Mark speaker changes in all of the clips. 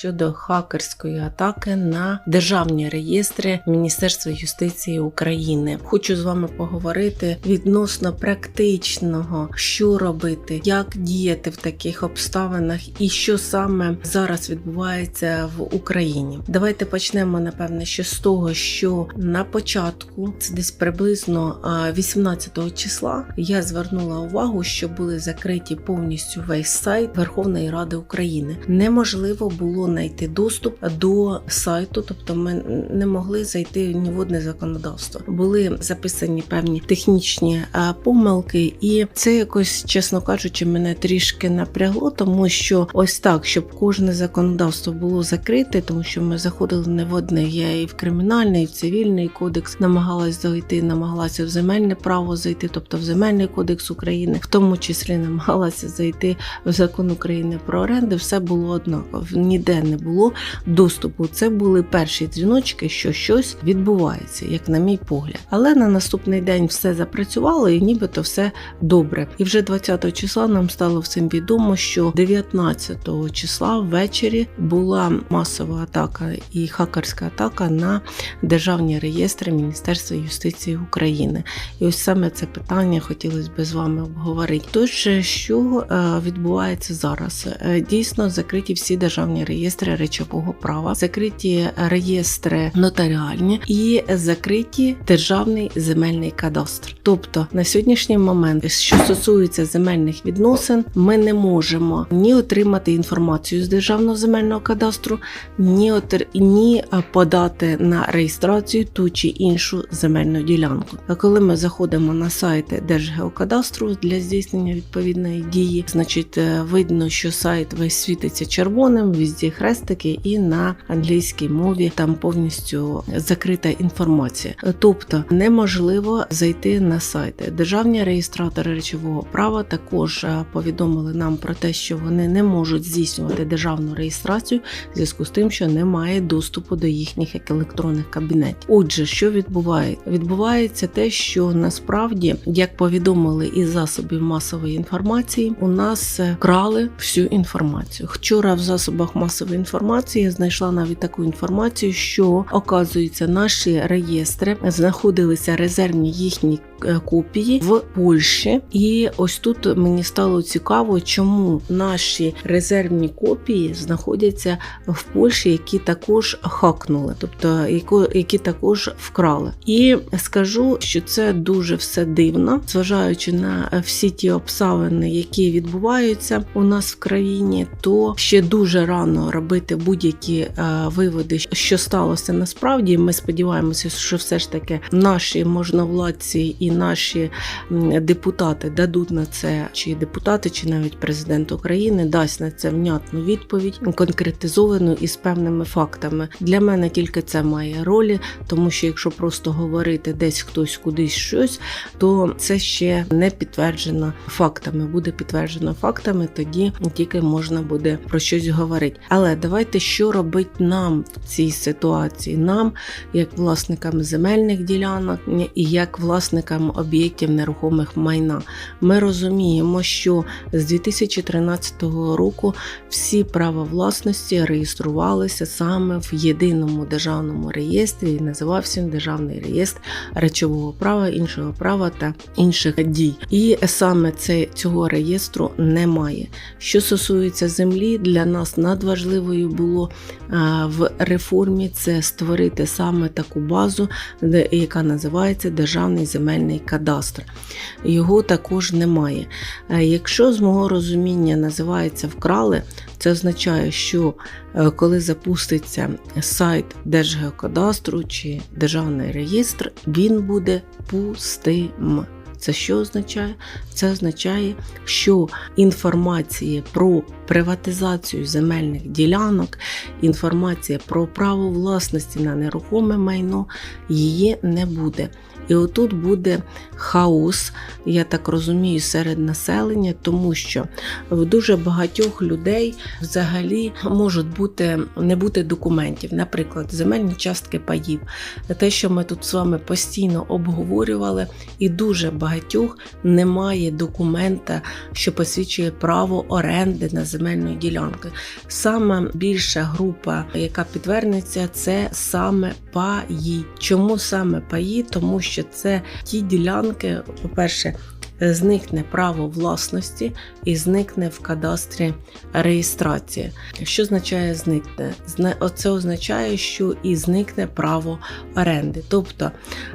Speaker 1: щодо хакерської атаки на державні реєстри Міністерства юстиції України. Хочу з вами поговорити відносно практичного, що робити, як діяти в таких обставинах і що саме зараз відбувається в Україні. Давайте почнемо напевне ще з того, що на початку, це десь приблизно а, 18 числа, я звернула увагу, що були закриті повністю весь сайт Верховної Ради України. Неможливо було знайти доступ до сайту, тобто ми не могли зайти ні в одне законодавство. Були записані певні технічні помилки, і це якось, чесно кажучи, мене трішки напрягло, тому що ось так, щоб кожне законодавство було закрите, тому що ми заходили не в одне. Я і в кримінальний, і в цивільний кодекс намагалась зайти, намагалася в земельне право зайти, тобто в земельний кодекс України, в тому числі намагалася зайти в закон України про оренди. Все було однаково. Ніде не було доступу. Це були перші дзвіночки, що щось відбувається, як на мій погляд. Але на наступний день все запрацювало і нібито все добре. І вже 20 числа нам стало всім відомо, що 19 числа ввечері була масова атака і хакерська атака на державні реєстри Міністерства юстиції України. І ось саме це питання хотілося б з вами обговорити. Тож, що е, відбувається зараз? Е, Дійсно, закриті всі державні реєстри речового права, закриті реєстри нотаріальні і закриті державний земельний кадастр. Тобто на сьогоднішній момент, що стосується земельних відносин, ми не можемо ні отримати інформацію з державного земельного кадастру, ні отр... ні подати на реєстрацію ту чи іншу земельну ділянку. А коли ми заходимо на сайти Держгеокадастру для здійснення відповідної дії, значить е, видно, що сайт весь світиться червоним, візді хрестики, і на англійській мові там повністю закрита інформація. Тобто неможливо зайти на сайти. Державні реєстратори речового права також е, повідомили нам про те, що вони не можуть здійснювати державну реєстрацію в зв'язку з тим, що немає доступу до їхніх електронних кабінетів. Отже, що відбувається? Відбувається те, що насправді, як повідомили із засобів масової інформації, у нас е, крали всю інформацію. Вчора в засобах масової інформації. Я знайшла навіть таку інформацію, що оказується, наші реєстри знаходилися резервні їхні копії в Польщі, і ось тут мені стало цікаво, чому наші резервні копії знаходяться в Польщі, які також хакнули, тобто які також вкрали. І скажу, що це дуже все дивно, зважаючи на всі ті обставини, які відбуваються у нас в країні, то ще дуже рано робити будь-які е, виводи, що сталося насправді. Ми сподіваємося, що все ж таки наші можновладці і наші депутати дадуть на це, чи депутати, чи навіть президент України дасть на це внятну відповідь, конкретизовану і з певними фактами. Для мене тільки це має ролі, тому що якщо просто говорити десь хтось кудись щось, то це ще не підтверджено фактами. Буде підтверджено фактами, тоді тільки можна буде про щось говорити. Але давайте що робить нам в цій ситуації, нам, як власникам земельних ділянок і як власникам об'єктів нерухомих майна. Ми розуміємо, що з 2013 року всі права власності реєструвалися саме в єдиному державному реєстрі, і називався Державний реєстр речового права, іншого права та інших дій. І саме це цього реєстру немає. Що стосується землі, для нас надважливою було в реформі це створити саме таку базу, яка називається Державний земельний кадастр. Його також немає. Е, Якщо з мого розуміння називається вкрали, це означає, що е, коли запуститься сайт Держгеокадастру чи Державний реєстр, він буде пустим. Це що означає? Це означає, що інформація про приватизацію земельних ділянок, інформація про право власності на нерухоме майно її не буде. І отут буде хаос, я так розумію, серед населення, тому що в дуже багатьох людей взагалі можуть бути не бути документів, наприклад, земельні частки паїв. Те, що ми тут з вами постійно обговорювали, і дуже багатьох немає документа, що посвідчує право оренди на земельної ділянки. Саме більша група, яка підтвердиться, це саме паї. Чому саме паї? Тому що це ті ділянки, по-перше, зникне право власності і зникне в кадастрі реєстрація. Що означає зникне? Це означає, що і зникне право оренди. Тобто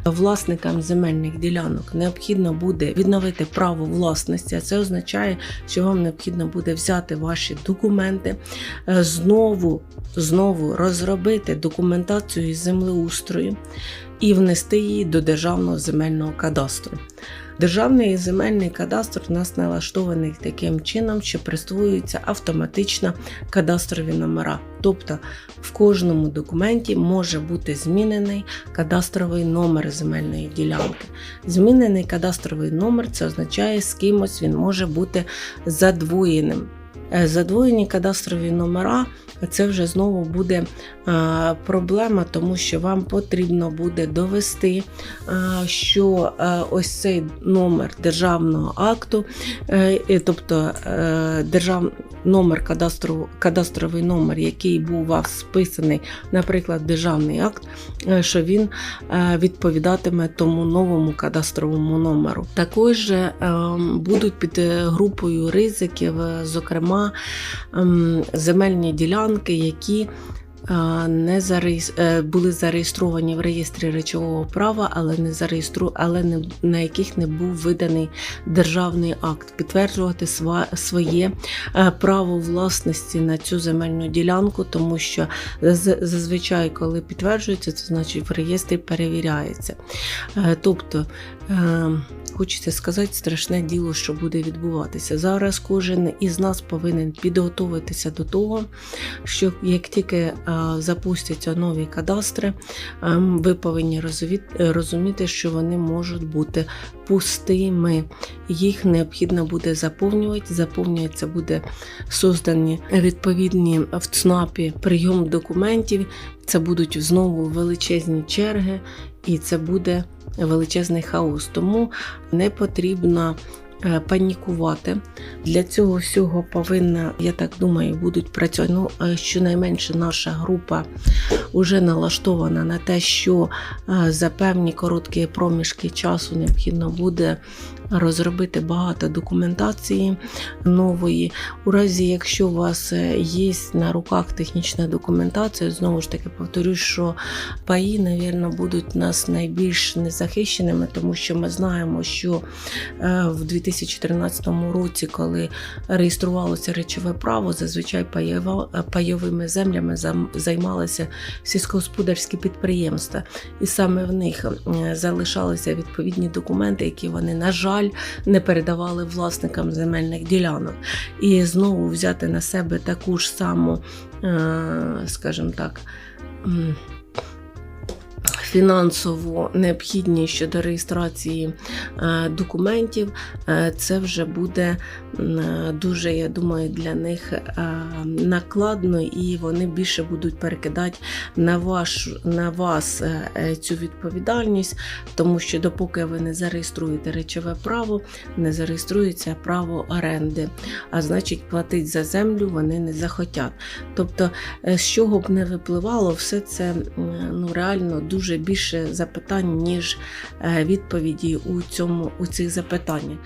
Speaker 1: власникам земельних ділянок необхідно буде відновити право власності. а Це означає, що вам необхідно буде взяти ваші документи, е, знову, знову розробити документацію із землеустрою і внести її до державного земельного кадастру. Державний земельний кадастр у нас налаштований таким чином, що присвоюються автоматично кадастрові номера. Тобто в кожному документі може бути змінений кадастровий номер земельної ділянки. Змінений кадастровий номер це означає, з кимось він може бути задвоєним. Е, Задвоєні кадастрові номера це вже знову буде е, проблема, тому що вам потрібно буде довести, е, що ось цей номер державного акту, тобто держав, номер кадастру, кадастровий номер, який був вас списаний, наприклад, державний акт, що він відповідатиме тому новому кадастровому номеру. Також е, будуть під групою ризиків, е, зокрема, ем, земельні ділянки, які е, не зареєс... е, були зареєстровані в реєстрі речового права, але не зареєстру... але не... на яких не був виданий державний акт, підтверджувати сва... своє е, право власності на цю земельну ділянку, тому що зазвичай, коли підтверджується, це значить в реєстрі перевіряється. Тобто, е, хочеться сказати, страшне діло, що буде відбуватися. Зараз кожен із нас повинен підготуватися до того, що як тільки е, запустяться нові кадастри, е, ви повинні розуміти, що вони можуть бути пустими. Їх необхідно буде заповнювати. Заповнюється буде создані відповідні в ЦНАПі прийом документів. Це будуть знову величезні черги, і це буде величезний хаос. Тому не потрібно панікувати. Для цього всього повинна, я так думаю, будуть працювати. Ну, е, щонайменше наша група вже налаштована на те, що е, за певні короткі проміжки часу необхідно буде розробити багато документації нової. У разі, якщо у вас е, є на руках технічна документація, знову ж таки повторюсь, що паї, навірно, будуть нас найбільш незахищеними, тому що ми знаємо, що е, в 2013 році, коли реєструвалося речове право, зазвичай пайовими землями займалися сільськогосподарські підприємства, і саме в них залишалися відповідні документи, які вони, на жаль, не передавали власникам земельних ділянок. І знову взяти на себе таку ж саму, е, скажімо так, м, фінансову необхідність щодо реєстрації е, документів, е, це вже буде е, дуже, я думаю, для них накладно, і вони більше будуть перекидати на, ваш, на вас цю відповідальність, тому що допоки ви не зареєструєте речове право, не зареєструється право оренди, а значить, платити за землю вони не захотять. Тобто, з чого б не випливало, все це ну, реально дуже більше запитань, ніж е, відповіді у, цьому, у цих запитаннях.